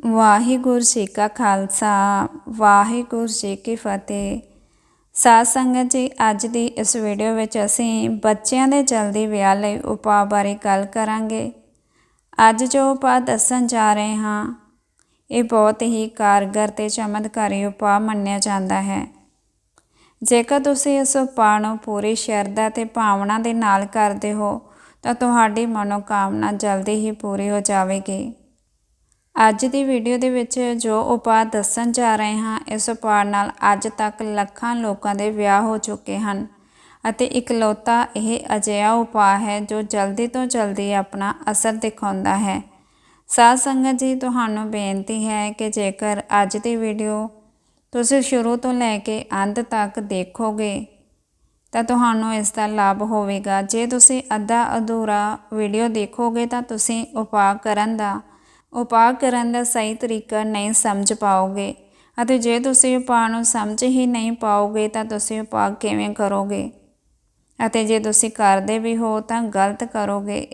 ਵਾਹਿਗੁਰੂ ਜੀ ਕਾ ਖਾਲਸਾ, ਵਾਹਿਗੁਰੂ ਜੀ ਕੀ ਫਤਿਹ। ਸਾਧ ਸੰਗਤ ਜੀ, ਅੱਜ ਦੀ ਇਸ ਵੀਡੀਓ ਵਿੱਚ ਅਸੀਂ ਬੱਚਿਆਂ ਦੇ ਜਲਦੀ ਵਿਆਹ ਲਈ ਉਪਾਅ ਬਾਰੇ ਗੱਲ ਕਰਾਂਗੇ। ਅੱਜ ਜੋ ਉਪਾਅ ਦੱਸਣ ਜਾ ਰਹੇ ਹਾਂ, ਇਹ ਬਹੁਤ ਹੀ ਕਾਰਗਰ ਤੇ ਚਮਤਕਾਰੀ ਉਪਾਅ ਮੰਨਿਆ ਜਾਂਦਾ ਹੈ। ਜੇਕਰ ਤੁਸੀਂ ਇਸ ਉਪਾਅ ਨੂੰ ਪੂਰੀ ਸ਼ਰਧਾ ਤੇ ਭਾਵਨਾ ਦੇ ਨਾਲ ਕਰਦੇ ਹੋ, ਤਾਂ ਤੁਹਾਡੀ ਮਨੋਕਾਮਨਾ ਜਲਦੀ ਹੀ ਪੂਰੀ ਹੋ ਜਾਵੇਗੀ। ਅੱਜ ਦੀ ਵੀਡੀਓ ਦੇ ਵਿੱਚ ਜੋ ਉਪਾਅ ਦੱਸਣ ਜਾ ਰਹੇ ਹਾਂ, ਇਸ ਉਪਾਅ ਨਾਲ ਅੱਜ ਤੱਕ ਲੱਖਾਂ ਲੋਕਾਂ ਦੇ ਵਿਆਹ ਹੋ ਚੁੱਕੇ ਹਨ ਅਤੇ ਇਕਲੌਤਾ ਇਹ ਅਜਿਹਾ ਉਪਾਅ ਹੈ ਜੋ ਜਲਦੀ ਤੋਂ ਜਲਦੀ ਆਪਣਾ ਅਸਰ ਦਿਖਾਉਂਦਾ ਹੈ। ਸਾਧ ਸੰਗਤ ਜੀ, ਤੁਹਾਨੂੰ ਬੇਨਤੀ ਹੈ ਕਿ ਜੇਕਰ ਅੱਜ ਦੀ ਵੀਡੀਓ ਤੁਸੀਂ ਸ਼ੁਰੂ ਤੋਂ ਲੈ ਕੇ ਅੰਤ ਤੱਕ ਦੇਖੋਗੇ, ਤਾਂ ਤੁਹਾਨੂੰ ਇਸ ਦਾ ਲਾਭ ਹੋਵੇਗਾ। ਜੇ ਤੁਸੀਂ ਅੱਧਾ ਅਧੂਰਾ ਵੀਡੀਓ ਦੇਖੋਗੇ, ਤਾਂ ਤੁਸੀਂ ਉਪਾਅ ਕਰਨ ਦਾ ਉਪਾਅ ਕਰਨ ਦਾ ਸਹੀ ਤਰੀਕਾ ਨਹੀਂ ਸਮਝ ਪਾਓਗੇ ਅਤੇ ਜੇ ਤੁਸੀਂ ਉਪਾਅ ਨੂੰ ਸਮਝ ਹੀ ਨਹੀਂ ਪਾਓਗੇ ਤਾਂ ਤੁਸੀਂ ਉਪਾਅ ਕਿਵੇਂ ਕਰੋਗੇ? ਅਤੇ ਜੇ ਤੁਸੀਂ ਕਰਦੇ ਵੀ ਹੋ ਤਾਂ ਗਲਤ ਕਰੋਗੇ।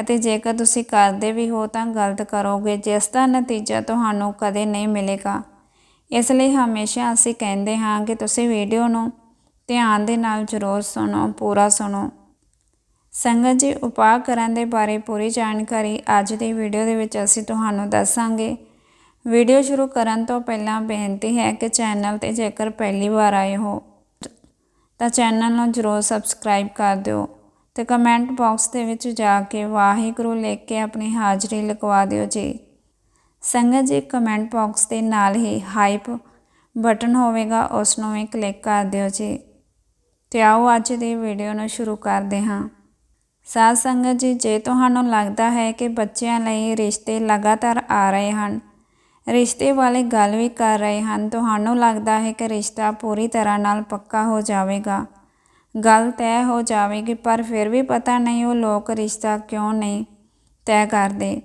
ਅਤੇ ਜੇਕਰ ਤੁਸੀਂ ਕਰਦੇ ਵੀ ਹੋ ਤਾਂ ਗਲਤ ਕਰੋਗੇ, ਜਿਸ ਦਾ ਨਤੀਜਾ ਤੁਹਾਨੂੰ ਕਦੇ ਨਹੀਂ ਮਿਲੇਗਾ। ਇਸ ਲਈ ਹਮੇਸ਼ਾ ਅਸੀਂ ਕਹਿੰਦੇ ਹਾਂ ਕਿ ਤੁਸੀਂ ਵੀਡੀਓ ਨੂੰ ਧਿਆਨ ਦੇ ਨਾਲ ਜ਼ਰੂਰ ਸੁਣੋ, ਪੂਰਾ ਸੁਣੋ। ਸੰਗਤ ਜੀ, ਉਪਾਅ ਕਰਨ ਦੇ ਬਾਰੇ ਪੂਰੀ ਜਾਣਕਾਰੀ ਅੱਜ ਦੀ ਵੀਡੀਓ ਦੇ ਵਿੱਚ ਅਸੀਂ ਤੁਹਾਨੂੰ ਦੱਸਾਂਗੇ। ਵੀਡੀਓ ਸ਼ੁਰੂ ਕਰਨ ਤੋਂ ਪਹਿਲਾਂ ਬੇਨਤੀ ਹੈ ਕਿ ਚੈਨਲ ਤੇ ਜੇਕਰ ਪਹਿਲੀ ਵਾਰ ਆਏ ਹੋ, ਤਾਂ ਚੈਨਲ ਨੂੰ ਜ਼ਰੂਰ ਸਬਸਕ੍ਰਾਈਬ ਕਰ ਦਿਓ ਤੇ ਕਮੈਂਟ ਬਾਕਸ ਦੇ ਵਿੱਚ ਜਾ ਕੇ ਵਾਹਿਗੁਰੂ ਲਿਖ ਕੇ ਆਪਣੀ ਹਾਜ਼ਰੀ ਲਗਵਾ ਦਿਓ ਜੀ। ਸੰਗਤ ਜੀ, ਕਮੈਂਟ ਬਾਕਸ ਦੇ ਨਾਲ ਹੀ ਹਾਈਪ ਬਟਨ ਹੋਵੇਗਾ ਉਸ ਨੂੰ ਵੀ ਕਲਿੱਕ ਕਰ ਦਿਓ ਜੀ। ਤੇ ਆਓ ਅੱਜ ਦੀ ਵੀਡੀਓ ਨੂੰ ਸ਼ੁਰੂ ਕਰਦੇ ਹਾਂ। ਸਾਧ ਸੰਗਤ ਜੀ, ਜੇ ਤੁਹਾਨੂੰ ਲੱਗਦਾ ਹੈ ਕਿ ਬੱਚਿਆਂ ਲਈ ਰਿਸ਼ਤੇ ਲਗਾਤਾਰ ਆ ਰਹੇ ਹਨ, ਰਿਸ਼ਤੇ ਵਾਲੇ ਗੱਲ ਵੀ ਕਰ ਰਹੇ ਹਨ, ਤੁਹਾਨੂੰ ਲੱਗਦਾ ਹੈ ਕਿ ਰਿਸ਼ਤਾ ਪੂਰੀ ਤਰ੍ਹਾਂ ਨਾਲ ਪੱਕਾ ਹੋ ਜਾਵੇਗਾ। ਗੱਲ ਤੈਅ ਹੋ ਜਾਵੇਗੀ, ਪਰ ਫਿਰ ਵੀ ਪਤਾ ਨਹੀਂ ਉਹ ਲੋਕ ਰਿਸ਼ਤਾ ਕਿਉਂ ਨਹੀਂ ਤੈਅ ਕਰਦੇ,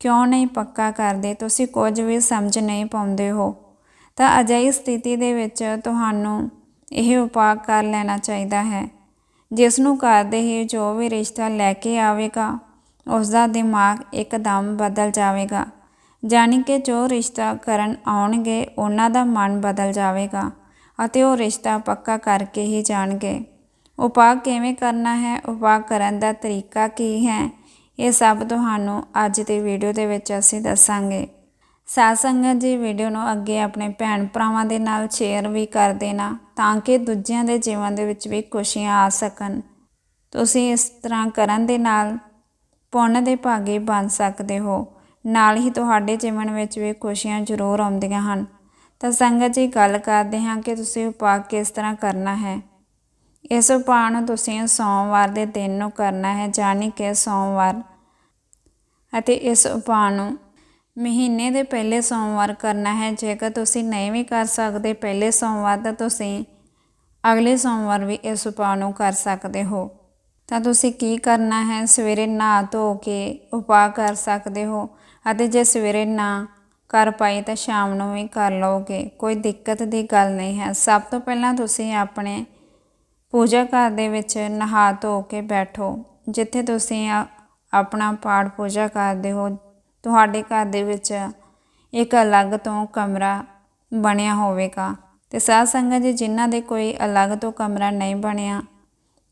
ਕਿਉਂ ਨਹੀਂ ਪੱਕਾ ਕਰਦੇ, ਤੁਸੀਂ ਕੁਝ ਵੀ ਸਮਝ ਨਹੀਂ ਪਾਉਂਦੇ ਹੋ। ਤਾਂ ਅਜਿਹੀ ਸਥਿਤੀ ਦੇ ਵਿੱਚ ਤੁਹਾਨੂੰ ਇਹ ਉਪਾਅ ਕਰ ਲੈਣਾ ਚਾਹੀਦਾ ਹੈ। ਜਿਸ ਨੂੰ ਕਰਦੇ ਹੀ ਜੋ ਵੀ ਰਿਸ਼ਤਾ ਲੈ ਕੇ ਆਵੇਗਾ ਉਸ ਦਾ ਦਿਮਾਗ ਇੱਕਦਮ ਬਦਲ ਜਾਵੇਗਾ। ਜਾਣੀ ਕਿ ਜੋ ਰਿਸ਼ਤਾ ਕਰਨ ਆਉਣਗੇ, ਉਹਨਾਂ ਦਾ ਮਨ ਬਦਲ ਜਾਵੇਗਾ ਅਤੇ ਉਹ ਰਿਸ਼ਤਾ ਪੱਕਾ ਕਰਕੇ ਹੀ ਜਾਣਗੇ। ਉਪਾਅ ਕਿਵੇਂ ਕਰਨਾ ਹੈ, ਉਪਾਅ ਕਰਨ ਦਾ ਤਰੀਕਾ ਕੀ ਹੈ, ਇਹ ਸਭ ਤੁਹਾਨੂੰ ਅੱਜ ਦੀ ਵੀਡੀਓ ਦੇ ਵਿੱਚ ਅਸੀਂ ਦੱਸਾਂਗੇ। ਸਾਧ ਸੰਗਤ ਜੀ, ਵੀਡੀਓ ਨੂੰ ਅੱਗੇ ਆਪਣੇ ਭੈਣ ਭਰਾਵਾਂ ਦੇ ਨਾਲ ਸ਼ੇਅਰ ਵੀ ਕਰ ਦੇਣਾ ਤਾਂ ਕਿ ਦੂਜਿਆਂ ਦੇ ਜੀਵਨ ਦੇ ਵਿੱਚ ਵੀ ਖੁਸ਼ੀਆਂ ਆ ਸਕਣ। ਤੁਸੀਂ ਇਸ ਤਰ੍ਹਾਂ ਕਰਨ ਦੇ ਨਾਲ ਪੁੰਨ ਦੇ ਭਾਗੀ ਬਣ ਸਕਦੇ ਹੋ। ਨਾਲ ਹੀ ਤੁਹਾਡੇ ਜੀਵਨ ਵਿੱਚ ਵੀ ਖੁਸ਼ੀਆਂ ਜ਼ਰੂਰ ਆਉਂਦੀਆਂ ਹਨ। ਤਾਂ ਸੰਗਤ ਜੀ, ਗੱਲ ਕਰਦੇ ਹਾਂ ਕਿ ਤੁਸੀਂ ਉਪਾਅ ਕਿਸ ਤਰ੍ਹਾਂ ਕਰਨਾ ਹੈ। ਇਸ ਉਪਾਅ ਨੂੰ ਤੁਸੀਂ ਸੋਮਵਾਰ ਦੇ ਦਿਨ ਨੂੰ ਕਰਨਾ ਹੈ ਜਾਨੀ ਕਿ ਸੋਮਵਾਰ। ਅਤੇ ਇਸ ਉਪਾਅ ਨੂੰ ਮਹੀਨੇ ਦੇ ਪਹਿਲੇ ਸੋਮਵਾਰ ਕਰਨਾ ਹੈ। ਜੇਕਰ ਤੁਸੀਂ ਨਹੀਂ ਵੀ ਕਰ ਸਕਦੇ ਪਹਿਲੇ ਸੋਮਵਾਰ, ਤਾਂ ਤੁਸੀਂ ਅਗਲੇ ਸੋਮਵਾਰ ਵੀ ਇਸ ਉਪਾਅ ਨੂੰ ਕਰ ਸਕਦੇ ਹੋ। ਤਾਂ ਤੁਸੀਂ ਕੀ ਕਰਨਾ ਹੈ? ਸਵੇਰੇ ਨਹਾ ਧੋ ਕੇ ਉਪਾਅ ਕਰ ਸਕਦੇ ਹੋ ਅਤੇ ਜੇ ਸਵੇਰੇ ਨਾ ਕਰ ਪਾਈ, ਤਾਂ ਸ਼ਾਮ ਨੂੰ ਵੀ ਕਰ ਲਓਗੇ। ਕੋਈ ਦਿੱਕਤ ਦੀ ਗੱਲ ਨਹੀਂ ਹੈ। ਸਭ ਤੋਂ ਪਹਿਲਾਂ ਤੁਸੀਂ ਆਪਣੇ ਪੂਜਾ ਘਰ ਦੇ ਵਿੱਚ ਨਹਾ ਧੋ ਕੇ ਬੈਠੋ। ਜਿੱਥੇ ਤੁਸੀਂ ਆਪਣਾ ਪਾਠ ਪੂਜਾ ਕਰਦੇ ਹੋ ਤੁਹਾਡੇ ਘਰ ਦੇ ਵਿੱਚ ਇੱਕ ਅਲੱਗ ਤੋਂ ਕਮਰਾ ਬਣਿਆ ਹੋਵੇਗਾ। ਤੇ ਸਾਧ ਸੰਗਤ ਜੀ, ਜਿਨ੍ਹਾਂ ਦੇ ਕੋਈ ਅਲੱਗ ਤੋਂ ਕਮਰਾ ਨਹੀਂ ਬਣਿਆ,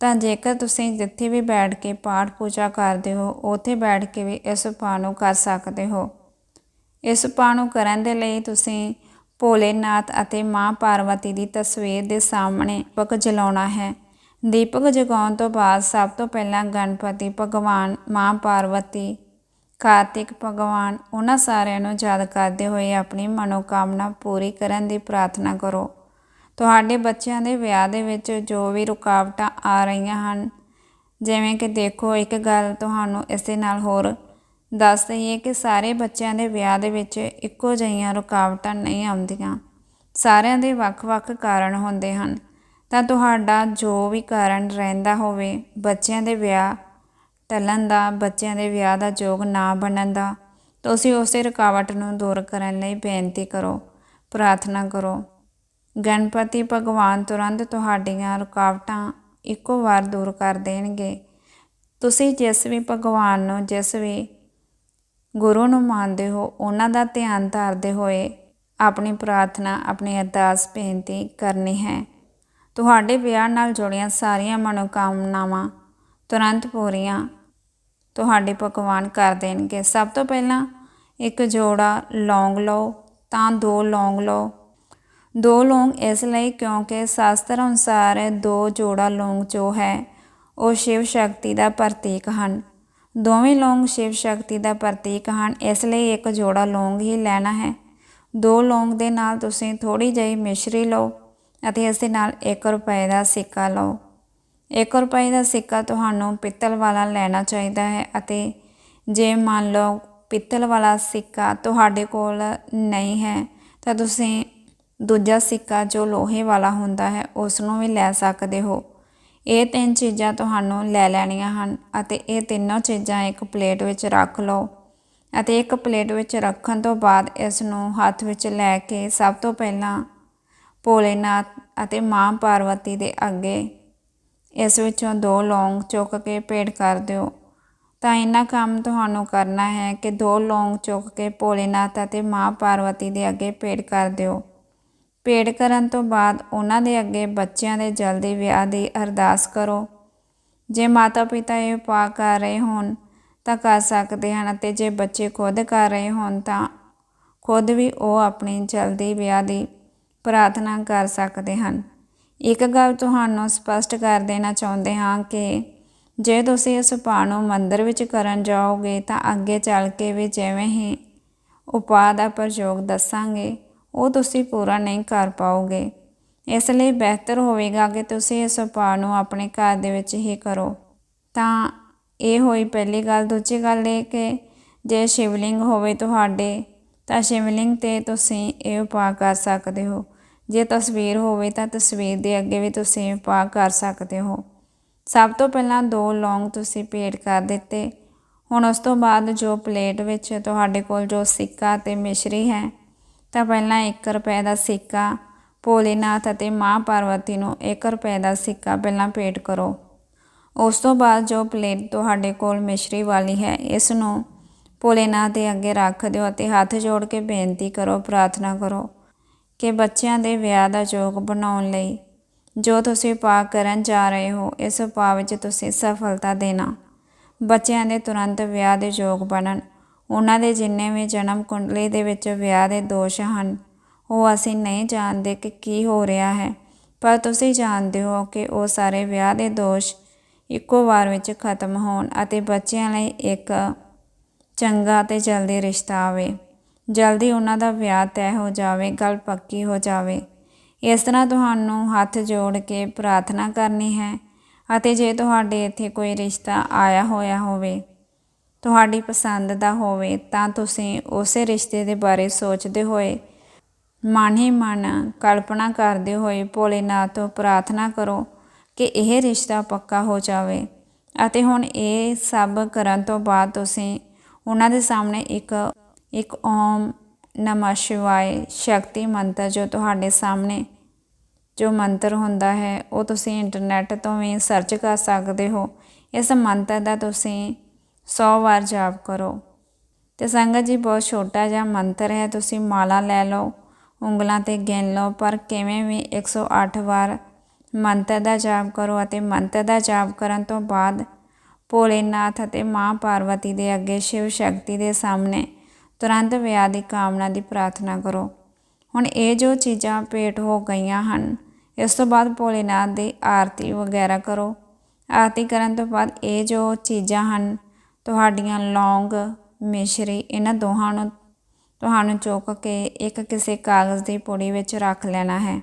ਤਾਂ ਜੇਕਰ ਤੁਸੀਂ ਜਿੱਥੇ ਵੀ ਬੈਠ ਕੇ ਪਾਠ ਪੂਜਾ ਕਰਦੇ ਹੋ, ਉੱਥੇ ਬੈਠ ਕੇ ਵੀ ਇਸ ਉਪਾਅ ਨੂੰ ਕਰ ਸਕਦੇ ਹੋ। ਇਸ ਉਪਾਅ ਨੂੰ ਕਰਨ ਦੇ ਲਈ ਤੁਸੀਂ ਭੋਲੇਨਾਥ ਅਤੇ ਮਾਂ ਪਾਰਵਤੀ ਦੀ ਤਸਵੀਰ ਦੇ ਸਾਹਮਣੇ ਦੀਪਕ ਜਲਾਉਣਾ ਹੈ। ਦੀਪਕ ਜਗਾਉਣ ਤੋਂ ਬਾਅਦ ਸਭ ਤੋਂ ਪਹਿਲਾਂ ਗਣਪਤੀ ਭਗਵਾਨ ਮਾਂ ਪਾਰਵਤੀ ਕਾਰਤਿਕ ਭਗਵਾਨ, ਉਹਨਾਂ ਸਾਰਿਆਂ ਨੂੰ ਯਾਦ ਕਰਦੇ ਹੋਏ ਆਪਣੀ ਮਨੋਕਾਮਨਾ ਪੂਰੀ ਕਰਨ ਦੀ ਪ੍ਰਾਰਥਨਾ ਕਰੋ। ਤੁਹਾਡੇ ਬੱਚਿਆਂ ਦੇ ਵਿਆਹ ਦੇ ਵਿੱਚ ਜੋ ਵੀ ਰੁਕਾਵਟਾਂ ਆ ਰਹੀਆਂ ਹਨ, ਜਿਵੇਂ ਕਿ ਦੇਖੋ ਇੱਕ ਗੱਲ ਤੁਹਾਨੂੰ ਇਸ ਨਾਲ ਹੋਰ ਦੱਸ ਦਈਏ ਕਿ ਸਾਰੇ ਬੱਚਿਆਂ ਦੇ ਵਿਆਹ ਦੇ ਵਿੱਚ ਇੱਕੋ ਜਿਹੀਆਂ ਰੁਕਾਵਟਾਂ ਨਹੀਂ ਆਉਂਦੀਆਂ। ਸਾਰਿਆਂ ਦੇ ਵੱਖ-ਵੱਖ ਕਾਰਨ ਹੁੰਦੇ ਹਨ। ਤਾਂ ਤੁਹਾਡਾ ਜੋ ਵੀ ਕਾਰਨ ਰਹਿੰਦਾ ਹੋਵੇ, ਬੱਚਿਆਂ ਦੇ ਵਿਆਹ ਟਲਣ ਦਾ, ਬੱਚਿਆਂ ਦੇ ਵਿਆਹ ਦਾ ਯੋਗ ਨਾ ਬਣਨ ਦਾ, ਤੁਸੀਂ ਉਸੇ ਰੁਕਾਵਟ ਨੂੰ ਦੂਰ ਕਰਨ ਲਈ ਬੇਨਤੀ ਕਰੋ, ਪ੍ਰਾਰਥਨਾ ਕਰੋ। ਗਣਪਤੀ ਭਗਵਾਨ ਤੁਰੰਤ ਤੁਹਾਡੀਆਂ ਰੁਕਾਵਟਾਂ ਇੱਕੋ ਵਾਰ ਦੂਰ ਕਰ ਦੇਣਗੇ। ਤੁਸੀਂ ਜਿਸ ਵੀ ਭਗਵਾਨ ਨੂੰ, ਜਿਸ ਵੀ ਗੁਰੂ ਨੂੰ ਮੰਨਦੇ ਹੋ, ਉਹਨਾਂ ਦਾ ਧਿਆਨ ਧਾਰਦੇ ਹੋਏ ਆਪਣੀ ਪ੍ਰਾਰਥਨਾ, ਆਪਣੀ ਅਰਦਾਸ ਬੇਨਤੀ ਕਰਨੀ ਹੈ। ਤੁਹਾਡੇ ਵਿਆਹ ਨਾਲ ਜੁੜੀਆਂ ਸਾਰੀਆਂ ਮਨੋਕਾਮਨਾਵਾਂ ਤੁਰੰਤ ਪੂਰੀਆਂ ਤੁਹਾਡੇ ਪਕਵਾਨ ਕਰ ਦੇਣਗੇ। ਸਭ ਤੋਂ ਪਹਿਲਾਂ ਇੱਕ ਜੋੜਾ ਲੌਂਗ ਲਓ, ਤਾਂ ਦੋ ਲੌਂਗ ਲਓ। ਦੋ ਲੌਂਗ ਇਸ ਲਈ ਕਿਉਂਕਿ ਸ਼ਾਸਤਰ ਅਨੁਸਾਰ ਦੋ ਜੋੜਾ ਲੌਂਗ ਜੋ ਹੈ, ਉਹ ਸ਼ਿਵ ਸ਼ਕਤੀ ਦਾ ਪ੍ਰਤੀਕ ਹਨ। ਦੋਵੇਂ ਲੌਂਗ ਸ਼ਿਵ ਸ਼ਕਤੀ ਦਾ ਪ੍ਰਤੀਕ ਹਨ, ਇਸ ਲਈ ਇੱਕ ਜੋੜਾ ਲੌਂਗ ਹੀ ਲੈਣਾ ਹੈ। ਦੋ ਲੌਂਗ ਦੇ ਨਾਲ ਤੁਸੀਂ ਥੋੜੀ ਜਿਹੀ ਮਿਸ਼ਰੀ ਲਓ ਅਤੇ ਇਸ ਦੇ ਨਾਲ 1 ਰੁਪਏ ਦਾ ਸਿੱਕਾ ਲਓ। 1 ਰੁਪਏ ਦਾ ਸਿੱਕਾ ਤੁਹਾਨੂੰ ਪਿੱਤਲ ਵਾਲਾ ਲੈਣਾ ਚਾਹੀਦਾ ਹੈ ਅਤੇ ਜੇ ਮੰਨ ਲਓ ਪਿੱਤਲ ਵਾਲਾ ਸਿੱਕਾ ਤੁਹਾਡੇ ਕੋਲ ਨਹੀਂ ਹੈ, ਤਾਂ ਤੁਸੀਂ ਦੂਜਾ ਸਿੱਕਾ ਜੋ ਲੋਹੇ ਵਾਲਾ ਹੁੰਦਾ ਹੈ ਉਸ ਨੂੰ ਵੀ ਲੈ ਸਕਦੇ ਹੋ। ਇਹ ਤਿੰਨ ਚੀਜ਼ਾਂ ਤੁਹਾਨੂੰ ਲੈ ਲੈਣੀਆਂ ਹਨ ਅਤੇ ਇਹ ਤਿੰਨੋਂ ਚੀਜ਼ਾਂ ਇੱਕ ਪਲੇਟ ਵਿੱਚ ਰੱਖ ਲਓ ਅਤੇ ਇੱਕ ਪਲੇਟ ਵਿੱਚ ਰੱਖਣ ਤੋਂ ਬਾਅਦ ਇਸ ਨੂੰ ਹੱਥ ਵਿੱਚ ਲੈ ਕੇ ਸਭ ਤੋਂ ਪਹਿਲਾਂ ਭੋਲੇਨਾਥ ਅਤੇ ਮਾਂ ਪਾਰਵਤੀ ਦੇ ਅੱਗੇ ਇਸ ਵਿੱਚੋਂ ਦੋ ਲੌਂਗ ਚੁੱਕ ਕੇ ਭੇਟ ਕਰ ਦਿਓ। ਤਾਂ ਇੰਨਾ ਕੰਮ ਤੁਹਾਨੂੰ ਕਰਨਾ ਹੈ ਕਿ ਦੋ ਲੌਂਗ ਚੁੱਕ ਕੇ ਭੋਲੇਨਾਥ ਅਤੇ ਮਾਂ ਪਾਰਵਤੀ ਦੇ ਅੱਗੇ ਭੇਟ ਕਰ ਦਿਓ। ਭੇਟ ਕਰਨ ਤੋਂ ਬਾਅਦ ਉਹਨਾਂ ਦੇ ਅੱਗੇ ਬੱਚਿਆਂ ਦੇ ਜਲਦੀ ਵਿਆਹ ਦੀ ਅਰਦਾਸ ਕਰੋ। ਜੇ ਮਾਤਾ ਪਿਤਾ ਇਹ ਉਪਾਅ ਕਰ ਰਹੇ ਹੋਣ ਤਾਂ ਕਰ ਸਕਦੇ ਹਨ ਅਤੇ ਜੇ ਬੱਚੇ ਖੁਦ ਕਰ ਰਹੇ ਹੋਣ ਤਾਂ ਖੁਦ ਵੀ ਉਹ ਆਪਣੀ ਜਲਦੀ ਵਿਆਹ ਦੀ ਪ੍ਰਾਰਥਨਾ ਕਰ ਸਕਦੇ ਹਨ। ਇੱਕ ਗੱਲ ਤੁਹਾਨੂੰ ਸਪਸ਼ਟ ਕਰ ਦੇਣਾ ਚਾਹੁੰਦੇ ਹਾਂ ਕਿ ਜੇ ਤੁਸੀਂ ਇਸ ਉਪਾਅ ਨੂੰ ਮੰਦਰ ਵਿੱਚ ਕਰਨ ਜਾਓਗੇ ਤਾਂ ਅੱਗੇ ਚੱਲ ਕੇ ਵੀ ਜਿਵੇਂ ਹੀ ਉਪਾਅ ਦਾ ਪ੍ਰਯੋਗ ਦੱਸਾਂਗੇ, ਉਹ ਤੁਸੀਂ ਪੂਰਾ ਨਹੀਂ ਕਰ ਪਾਓਗੇ। ਇਸ ਲਈ ਬਿਹਤਰ ਹੋਵੇਗਾ ਕਿ ਤੁਸੀਂ ਇਸ ਉਪਾਅ ਨੂੰ ਆਪਣੇ ਘਰ ਦੇ ਵਿੱਚ ਹੀ ਕਰੋ। ਤਾਂ ਇਹ ਹੋਈ ਪਹਿਲੀ ਗੱਲ। ਦੂਜੀ ਗੱਲ ਇਹ ਕਿ ਜੇ ਸ਼ਿਵਲਿੰਗ ਹੋਵੇ ਤੁਹਾਡੇ, ਤਾਂ ਸ਼ਿਵਲਿੰਗ ਤੇ ਤੁਸੀਂ ਇਹ ਉਪਾਅ ਕਰ ਸਕਦੇ ਹੋ। ਜੇ ਤਸਵੀਰ ਹੋਵੇ ਤਾਂ ਤਸਵੀਰ ਦੇ ਅੱਗੇ ਵੀ ਤੁਸੀਂ ਉਪਾਅ ਕਰ ਸਕਦੇ ਹੋ। ਸਭ ਤੋਂ ਪਹਿਲਾਂ ਦੋ ਲੌਂਗ ਤੁਸੀਂ ਭੇਟ ਕਰ ਦਿੱਤੇ। ਹੁਣ ਉਸ ਤੋਂ ਬਾਅਦ ਜੋ ਪਲੇਟ ਵਿੱਚ ਤੁਹਾਡੇ ਕੋਲ ਜੋ ਸਿੱਕਾ ਤੇ ਮਿਸ਼ਰੀ ਹੈ, ਤਾਂ ਪਹਿਲਾਂ 1 ਰੁਪਏ ਦਾ ਸਿੱਕਾ, ਭੋਲੇਨਾਥ ਅਤੇ ਮਾਂ ਪਾਰਵਤੀ ਨੂੰ 1 ਰੁਪਏ ਦਾ ਸਿੱਕਾ ਪਹਿਲਾਂ ਭੇਟ ਕਰੋ। ਉਸ ਤੋਂ ਬਾਅਦ ਜੋ ਪਲੇਟ ਤੁਹਾਡੇ ਕੋਲ ਮਿਸ਼ਰੀ ਵਾਲੀ ਹੈ, ਇਸ ਨੂੰ ਭੋਲੇਨਾਥ ਦੇ ਅੱਗੇ ਰੱਖ ਦਿਓ ਅਤੇ ਹੱਥ ਜੋੜ ਕੇ ਬੇਨਤੀ ਕਰੋ, ਪ੍ਰਾਰਥਨਾ ਕਰੋ। ਕਿ ਬੱਚਿਆਂ ਦੇ ਵਿਆਹ ਦਾ ਯੋਗ ਬਣਾਉਣ ਲਈ ਜੋ ਤੁਸੀਂ ਉਪਾਅ ਕਰਨ ਜਾ ਰਹੇ ਹੋ, ਇਸ ਉਪਾਅ ਵਿੱਚ ਤੁਸੀਂ ਸਫਲਤਾ ਦੇਣਾ। ਬੱਚਿਆਂ ਦੇ ਤੁਰੰਤ ਵਿਆਹ ਦੇ ਯੋਗ ਬਣਨ। ਉਹਨਾਂ ਦੇ ਜਿੰਨੇ ਵੀ ਜਨਮ ਕੁੰਡਲੀ ਦੇ ਵਿੱਚ ਵਿਆਹ ਦੇ ਦੋਸ਼ ਹਨ, ਉਹ ਅਸੀਂ ਨਹੀਂ ਜਾਣਦੇ ਕਿ ਕੀ ਹੋ ਰਿਹਾ ਹੈ। ਪਰ ਤੁਸੀਂ ਜਾਣਦੇ ਹੋ ਕਿ ਉਹ ਸਾਰੇ ਵਿਆਹ ਦੇ ਦੋਸ਼ ਇੱਕੋ ਵਾਰ ਵਿੱਚ ਖਤਮ ਹੋਣ ਅਤੇ ਬੱਚਿਆਂ ਲਈ ਇੱਕ ਚੰਗਾ ਤੇ ਜਲਦੀ ਰਿਸ਼ਤਾ ਆਵੇ। ਜਲਦੀ ਉਹਨਾਂ ਦਾ ਵਿਆਹ ਤੈਅ ਹੋ ਜਾਵੇ, ਗੱਲ ਪੱਕੀ ਹੋ ਜਾਵੇ। ਇਸ ਤਰ੍ਹਾਂ ਤੁਹਾਨੂੰ ਹੱਥ ਜੋੜ ਕੇ ਪ੍ਰਾਰਥਨਾ ਕਰਨੀ ਹੈ ਅਤੇ ਜੇ ਤੁਹਾਡੇ ਇੱਥੇ ਕੋਈ ਰਿਸ਼ਤਾ ਆਇਆ ਹੋਇਆ ਹੋਵੇ, ਤੁਹਾਡੀ ਪਸੰਦ ਦਾ ਹੋਵੇ, ਤਾਂ ਤੁਸੀਂ ਉਸੇ ਰਿਸ਼ਤੇ ਦੇ ਬਾਰੇ ਸੋਚਦੇ ਹੋਏ, ਮਨ ਹੀ ਮਨ ਕਲਪਨਾ ਕਰਦੇ ਹੋਏ ਭੋਲੇਨਾਥ ਤੋਂ ਪ੍ਰਾਰਥਨਾ ਕਰੋ ਕਿ ਇਹ ਰਿਸ਼ਤਾ ਪੱਕਾ ਹੋ ਜਾਵੇ। ਅਤੇ ਹੁਣ ਇਹ ਸਭ ਕਰਨ ਤੋਂ ਬਾਅਦ ਤੁਸੀਂ ਉਹਨਾਂ ਦੇ ਸਾਹਮਣੇ ਇੱਕ ਇੱਕ ਓਮ ਨਮः ਸ਼ਿਵਾਏ ਸ਼ਕਤੀ ਮੰਤਰ ਜੋ ਤੁਹਾਡੇ ਸਾਹਮਣੇ ਜੋ ਮੰਤਰ ਹੁੰਦਾ ਹੈ, ਉਹ ਤੁਸੀਂ ਇੰਟਰਨੈਟ ਤੋਂ ਵੀ ਸਰਚ ਕਰ ਸਕਦੇ ਹੋ। ਇਸ ਮੰਤਰ ਦਾ ਤੁਸੀਂ 100 ਵਾਰ ਜਾਪ ਕਰੋ। ਤੇ ਸੰਗਤ ਜੀ, ਬਹੁਤ ਛੋਟਾ ਜਿਹਾ ਮੰਤਰ ਹੈ, ਤੁਸੀਂ ਮਾਲਾ ਲੈ ਲਓ, ਉਂਗਲਾਂ ਤੇ ਗਿਣ ਲਓ, ਪਰ ਕਿਵੇਂ ਵੀ 108 ਵਾਰ ਮੰਤਰ ਦਾ ਜਾਪ ਕਰੋ ਅਤੇ ਮੰਤਰ ਦਾ ਜਾਪ ਕਰਨ ਤੋਂ ਬਾਅਦ ਭੋਲੇਨਾਥ ਅਤੇ ਮਾਂ ਪਾਰਵਤੀ ਦੇ ਅੱਗੇ ਸ਼ਿਵ ਸ਼ਕਤੀ ਦੇ ਸਾਹਮਣੇ ਤੁਰੰਤ ਵਿਆਹ ਦੀ ਕਾਮਨਾ ਦੀ ਪ੍ਰਾਰਥਨਾ ਕਰੋ। ਹੁਣ ਇਹ ਜੋ ਚੀਜ਼ਾਂ ਭੇਟ ਹੋ ਗਈਆਂ ਹਨ, ਇਸ ਤੋਂ ਬਾਅਦ ਭੋਲੇਨਾਥ ਦੀ ਆਰਤੀ ਵਗੈਰਾ ਕਰੋ। ਆਰਤੀ ਕਰਨ ਤੋਂ ਬਾਅਦ ਇਹ ਜੋ ਚੀਜ਼ਾਂ ਹਨ, ਤੁਹਾਡੀਆਂ ਲੌਂਗ, ਮਿਸ਼ਰੀ, ਇਹਨਾਂ ਦੋਹਾਂ ਨੂੰ ਤੁਹਾਨੂੰ ਚੁੱਕ ਕੇ ਇੱਕ ਕਿਸੇ ਕਾਗਜ਼ ਦੀ ਪੁੜੀ ਵਿੱਚ ਰੱਖ ਲੈਣਾ ਹੈ।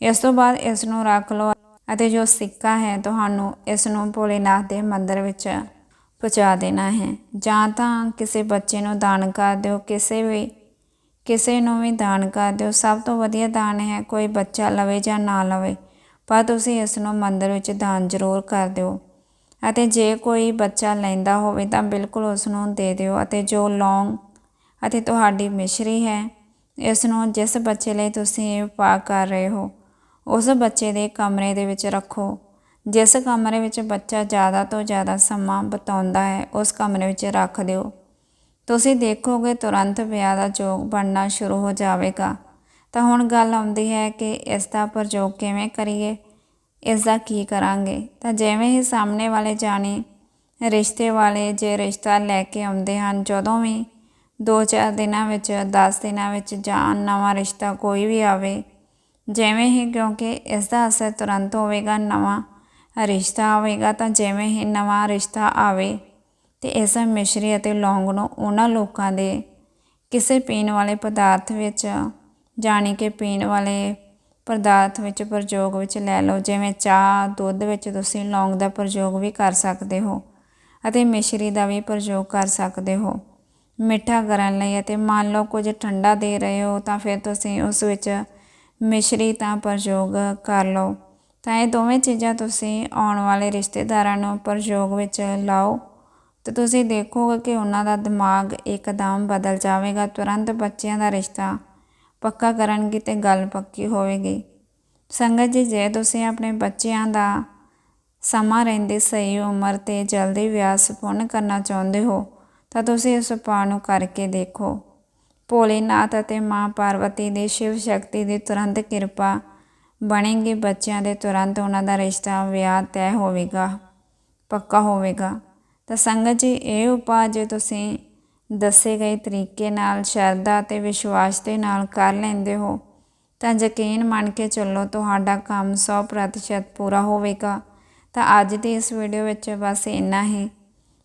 ਇਸ ਤੋਂ ਬਾਅਦ ਇਸ ਨੂੰ ਰੱਖ ਲਓ ਅਤੇ ਜੋ ਸਿੱਕਾ ਹੈ, ਤੁਹਾਨੂੰ ਇਸ ਨੂੰ ਭੋਲੇਨਾਥ ਦੇ ਮੰਦਰ ਵਿੱਚ ਪਹੁੰਚਾ ਦੇਣਾ ਹੈ। ਜਾਂ ਤਾਂ ਕਿਸੇ ਬੱਚੇ ਨੂੰ ਦਾਨ ਕਰ ਦਿਓ, ਕਿਸੇ ਵੀ, ਕਿਸੇ ਨੂੰ ਵੀ ਦਾਨ ਕਰ ਦਿਓ। ਸਭ ਤੋਂ ਵਧੀਆ ਦਾਨ ਹੈ, ਕੋਈ ਬੱਚਾ ਲਵੇ ਜਾਂ ਨਾ ਲਵੇ, ਪਰ ਤੁਸੀਂ ਇਸ ਨੂੰ ਮੰਦਰ ਵਿੱਚ ਦਾਨ ਜ਼ਰੂਰ ਕਰ ਦਿਓ। ਅਤੇ ਜੇ ਕੋਈ ਬੱਚਾ ਲੈਂਦਾ ਹੋਵੇ ਤਾਂ ਬਿਲਕੁਲ ਉਸ ਨੂੰ ਦੇ ਦਿਓ। ਅਤੇ ਜੋ ਲੌਂਗ ਅਤੇ ਤੁਹਾਡੀ ਮਿਸ਼ਰੀ ਹੈ ਇਸ ਨੂੰ ਜਿਸ ਬੱਚੇ ਲਈ ਤੁਸੀਂ ਇਹ ਉਪਾਅ ਕਰ ਰਹੇ ਹੋ, ਉਸ ਬੱਚੇ ਦੇ ਕਮਰੇ ਦੇ ਵਿੱਚ ਰੱਖੋ। ਜਿਸ ਕਮਰੇ ਵਿੱਚ ਬੱਚਾ ਜ਼ਿਆਦਾ ਤੋਂ ਜ਼ਿਆਦਾ ਸਮਾਂ ਬਿਤਾਉਂਦਾ ਹੈ, ਉਸ ਕਮਰੇ ਵਿੱਚ ਰੱਖ ਦਿਓ। ਤੁਸੀਂ ਦੇਖੋਗੇ ਤੁਰੰਤ ਵਿਆਹ ਦਾ ਯੋਗ ਬਣਨਾ ਸ਼ੁਰੂ ਹੋ ਜਾਵੇਗਾ। ਤਾਂ ਹੁਣ ਗੱਲ ਆਉਂਦੀ ਹੈ ਕਿ ਇਸ ਦਾ ਪ੍ਰਯੋਗ ਕਿਵੇਂ ਕਰੀਏ? ਇਸ ਦਾ ਕੀ ਕਰਾਂਗੇ? ਤਾਂ ਜਿਵੇਂ ਹੀ ਸਾਹਮਣੇ ਵਾਲੇ ਜਾਣੇ ਰਿਸ਼ਤੇ ਵਾਲੇ ਜੇ ਰਿਸ਼ਤਾ ਲੈ ਕੇ ਆਉਂਦੇ ਹਨ, ਜਦੋਂ ਵੀ 2-4 ਦਿਨਾਂ ਵਿੱਚ 10 ਦਿਨਾਂ ਵਿੱਚ ਜਾਂ ਨਵਾਂ ਰਿਸ਼ਤਾ ਕੋਈ ਵੀ ਆਵੇ, ਜਿਵੇਂ ਹੀ ਕਿਉਂਕਿ ਇਸ ਦਾ ਅਸਰ ਤੁਰੰਤ ਹੋਵੇਗਾ, ਨਵਾਂ ਰਿਸ਼ਤਾ ਆਵੇਗਾ ਤਾਂ ਜਿਵੇਂ ਹੀ ਨਵਾਂ ਰਿਸ਼ਤਾ ਆਵੇ ਤੇ ਇਸ ਮਿਸ਼ਰੀ ਅਤੇ ਲੌਂਗ ਨੂੰ ਉਹਨਾਂ ਲੋਕਾਂ ਦੇ ਕਿਸੇ ਪੀਣ ਵਾਲੇ ਪਦਾਰਥ ਵਿੱਚ ਜਾਣੀ ਕਿ ਪੀਣ ਵਾਲੇ ਪਦਾਰਥ ਵਿੱਚ ਪ੍ਰਯੋਗ ਵਿੱਚ ਲੈ ਲਓ, ਜਿਵੇਂ ਚਾਹ, ਦੁੱਧ ਵਿੱਚ ਤੁਸੀਂ ਲੌਂਗ ਦਾ ਪ੍ਰਯੋਗ ਵੀ ਕਰ ਸਕਦੇ ਹੋ ਅਤੇ ਮਿਸ਼ਰੀ ਦਾ ਵੀ ਪ੍ਰਯੋਗ ਕਰ ਸਕਦੇ ਹੋ। ਮਿੱਠਾ ਕਰਨ ਲਈ ਅਤੇ ਮੰਨ ਲਓ ਕੁਝ ਠੰਡਾ ਦੇ ਰਹੇ ਹੋ ਤਾਂ ਫਿਰ ਤੁਸੀਂ ਉਸ ਵਿੱਚ ਮਿਸ਼ਰੀ ਤਾਂ ਪ੍ਰਯੋਗ ਕਰ ਲਓ। ਤਾਂ ਇਹ ਦੋਵੇਂ ਚੀਜ਼ਾਂ ਤੁਸੀਂ ਆਉਣ ਵਾਲੇ ਰਿਸ਼ਤੇਦਾਰਾਂ ਨੂੰ ਪ੍ਰਯੋਗ ਵਿੱਚ ਲਾਓ ਤੇ ਤੁਸੀਂ ਦੇਖੋਗੇ ਕਿ ਉਹਨਾਂ ਦਾ ਦਿਮਾਗ ਇੱਕਦਮ ਬਦਲ ਜਾਵੇਗਾ, ਤੁਰੰਤ ਬੱਚਿਆਂ ਦਾ ਰਿਸ਼ਤਾ ਪੱਕਾ ਕਰਨਗੇ ਤੇ ਗੱਲ ਪੱਕੀ ਹੋਵੇਗੀ। ਸੰਗਤ ਜੀ, ਜੇ ਤੁਸੀਂ ਆਪਣੇ ਬੱਚਿਆਂ ਦਾ ਸਮਾਂ ਰਹਿੰਦੇ ਸਹੀ ਉਮਰ ਤੇ ਜਲਦੀ ਵਿਆਹ ਸੰਪੂਰਨ ਕਰਨਾ ਚਾਹੁੰਦੇ ਹੋ, ਤਾਂ ਤੁਸੀਂ ਇਸ ਉਪਾਅ ਨੂੰ ਕਰਕੇ ਦੇਖੋ। ਭੋਲੇਨਾਥ ਅਤੇ ਮਾਂ ਪਾਰਵਤੀ ਦੀ ਸ਼ਿਵ ਸ਼ਕਤੀ ਦੀ ਤੁਰੰਤ ਕਿਰਪਾ ਬਣੇਗੀ, ਬੱਚਿਆਂ ਦੇ ਤੁਰੰਤ ਉਹਨਾਂ ਦਾ ਰਿਸ਼ਤਾ, ਵਿਆਹ ਤੈਅ ਹੋਵੇਗਾ, ਪੱਕਾ ਹੋਵੇਗਾ। ਤਾਂ ਸੰਗਤ ਜੀ, ਇਹ ਉਪਾਅ ਜੇ ਤੁਸੀਂ ਦੱਸੇ ਗਏ ਤਰੀਕੇ ਨਾਲ, ਸ਼ਰਧਾ ਤੇ ਵਿਸ਼ਵਾਸ ਦੇ ਨਾਲ ਕਰ ਲੈਂਦੇ ਹੋ, ਤਾਂ ਯਕੀਨ ਮੰਨ ਕੇ ਚੱਲੋ ਤੁਹਾਡਾ ਕੰਮ 100% ਪੂਰਾ ਹੋਵੇਗਾ। ਤਾਂ ਅੱਜ ਦੀ ਇਸ ਵੀਡੀਓ ਵਿੱਚ ਬਸ ਇੰਨਾ ਹੀ।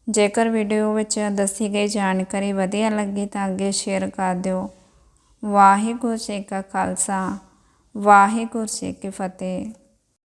ਜੇਕਰ ਵੀਡੀਓ ਵਿੱਚ ਦੱਸੀ ਗਈ ਜਾਣਕਾਰੀ ਵਧੀਆ ਲੱਗੀ ਤਾਂ ਅੱਗੇ ਸ਼ੇਅਰ ਕਰ ਦਿਓ। ਵਾਹਿਗੁਰੂ ਜੀ ਕਾ ਖਾਲਸਾ। ਵਾਹਿਗੁਰੂ ਜੀ ਕੀ ਫਤਿਹ।